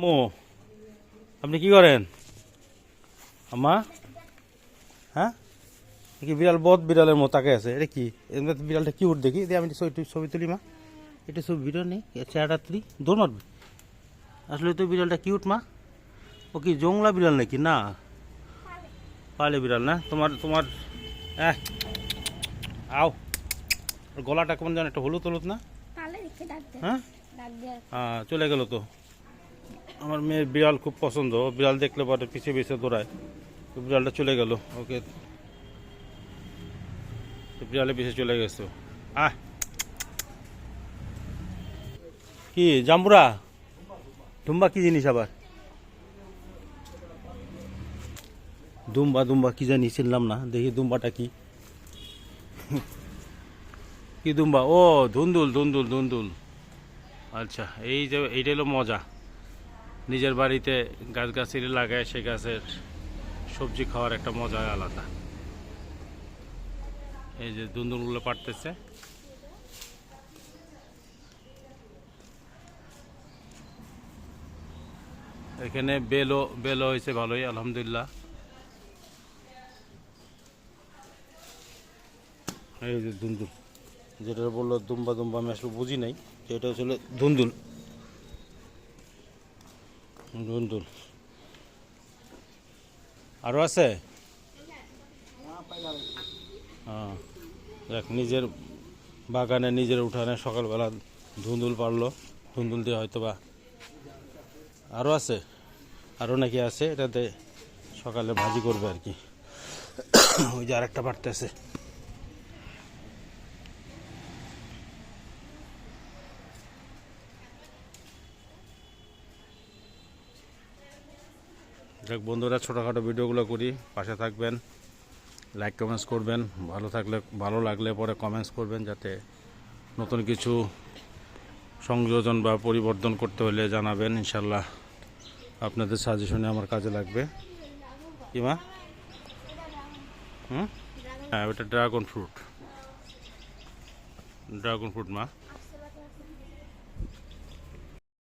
মো আপনি কি করেন? আমা হ্যাঁ? কি বিড়াল বদ বিড়ালের মতো তাকে আছে। এটা কি? বিড়ালটা কিউট দেখি। দিয়ে আমি ছবি ছবি তুলি মা। এটা ছবি ভিডিও নেই চেহারা তুলি। দৌড় মারবি। আসলে তো বিড়ালটা কিউট মা। ও কি জংলা বিড়াল নাকি? না। পালে বিড়াল না? তোমার তোমার হ্যাঁ আও। গলাটা কেমন যেন একটা হলুদ হলুদ না হ্যাঁ? হ্যাঁ চলে গেল তো। আমার মেয়ের বিড়াল খুব পছন্দ। বিড়াল দেখলে পরে পিছিয়ে পিছিয়ে দৌড়ায়। তো বিড়ালটা চলে গেল। ওকে বিড়ালে পিছিয়ে চলে গেছে। আহ! কি, জাম্বুরা? দুম্বা কি জিনিস আবার? দুম্বা দুম্বা কি জানি, চিনলাম না। দেখি দুম্বাটা কি। কি দুম্বা? ও, ধুন্দুল ধুন্দুল ধুন্দুল। আচ্ছা এই যে, এইটা হলো মজা। নিজের বাড়িতে গাছ গাছালি লাগায় সে গাছের সবজি খাওয়ার একটা মজা আলাদা। এই যে দুন্দুলগুলো পারতেছে এখানে বেলও বেলও হয়েছে ভালোই, আলহামদুলিল্লাহ। এই যে দুন্দুল। যেটা বলল দুম্বা দুম্বা আমি আসলে বুঝি নাই। এটা হচ্ছে ধুন্দুল ধুন্দুল আরও আছে? হ্যাঁ দেখ, নিজের বাগানে, নিজের উঠানে সকালবেলা ধুন্দুল পারল। ধুন্দুল দিয়ে হয়তো বা আরও আছে? আরও নাকি আছে? এটাতে সকালে ভাজি করবে আর কি। ওই যে আরেকটা বাড়তেছে। যাক, বন্ধুরা, ছোটোখাটো ভিডিওগুলো করি। পাশে থাকবেন লাইক কমেন্টস করবেন। ভালো থাকলে, ভালো লাগলে পরে কমেন্টস করবেন যাতে নতুন কিছু সংযোজন বা পরিবর্তন করতে হলে জানাবেন। ইনশাল্লাহ আপনাদের সাজেশনে আমার কাজে লাগবে। কি, মা? হুম? হ্যাঁ ওটা ড্রাগন ফ্রুট ড্রাগন ফ্রুট মা।